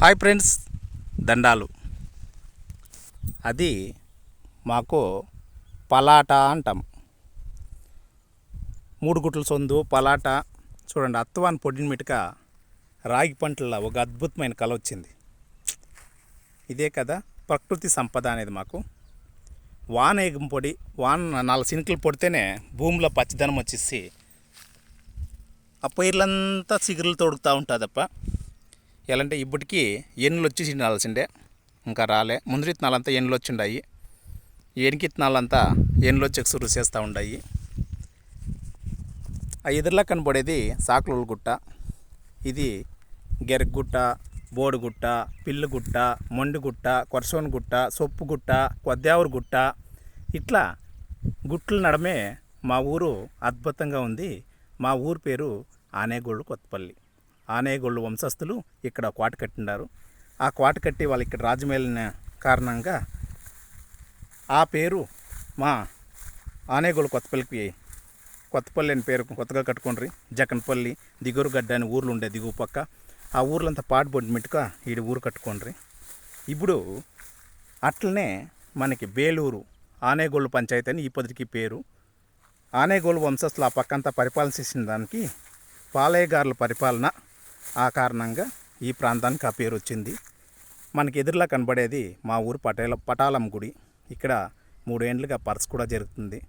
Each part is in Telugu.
హాయ్ ఫ్రెండ్స్ దండాలు. అది మాకు పలాట అంటాం. మూడు గుట్ల సొందు పలాట. చూడండి అత్తవాన్ పొడిని మిటక రాగి పంటల ఒక అద్భుతమైన కళ వచ్చింది. ఇదే కదా ప్రకృతి సంపద అనేది మాకు. వాన ఎగం పొడి వాన నాలుగు సినుకులు పొడితేనే భూమిలో పచ్చదనం వచ్చేసి ఆ పైర్లంతా చిగురులు తొడుగుతూ ఎలా అంటే ఇప్పటికీ ఎన్నులు వచ్చి తినాల్సిండే ఇంకా రాలే. ముందు ఇత్తనాలంతా ఎన్నులు వచ్చి ఉన్నాయి ఎనికి విత్తనాలంతా ఎన్నులు వచ్చి ఎక్సూరు చేస్తూ ఉన్నాయి ఆ ఎదురులా కనబడేది సాకుల గుట్ట. ఇది గెరగుట్ట బోడుగుట్ట పిల్లుగుట్ట మొండిగుట్ట కొరసోని గుట్ట సొప్పు గుట్ట కొద్దావూరు గుట్ట. ఇట్లా గుట్ల నడమే మా ఊరు అద్భుతంగా ఉంది. మా ఊరు పేరు ఆనేగోళ్ళు కొత్తపల్లి. ఆనేగోళ్ళు వంశస్థులు ఇక్కడ కోట కట్టినారు ఆ కోట కట్టి వాళ్ళు ఇక్కడ రాజమేలిన కారణంగా ఆ పేరు మా ఆనేగోళ్ళు కొత్తపల్లికి కొత్తపల్లి అని పేరు కొత్తగా కట్టుకుండ్రి. జకన్పల్లి దిగురుగడ్డ అని ఊర్లు ఉండే దిగువ పక్క. ఆ ఊర్లంతా పాడుబడి మిట్టుక ఈడ ఊరు కట్టుకోండ్రి. ఇప్పుడు అట్లనే మనకి బేలూరు ఆనేగోళ్ళు పంచాయతీ అని ఈ పదికి పేరు. ఆనేగోళ్ళు వంశస్థులు ఆ పక్కంతా పరిపాలన చేసిన దానికి పాలయ్యగారుల పరిపాలన ఆ కారణంగా ఈ ప్రాంతానికి ఆ పేరు వచ్చింది. మనకి ఎదురులా కనబడేది మా ఊరు పటేల పటాలం గుడి. ఇక్కడ మూడేండ్లుగా పర్స్ కూడా జరుగుతుంది.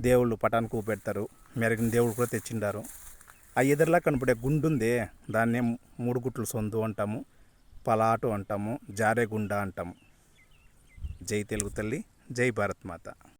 దేవుళ్ళు పటానికి పెడతారు. మెరిగిన దేవుడు కూడా తెచ్చిండారు. ఆ ఎదురులా కనబడే గుండుందే దాన్నే మూడు గుట్లు సొందు అంటాము పలాటు అంటాము జారే గుండా అంటాము. జై తెలుగు తల్లి జై భారత్ మాత.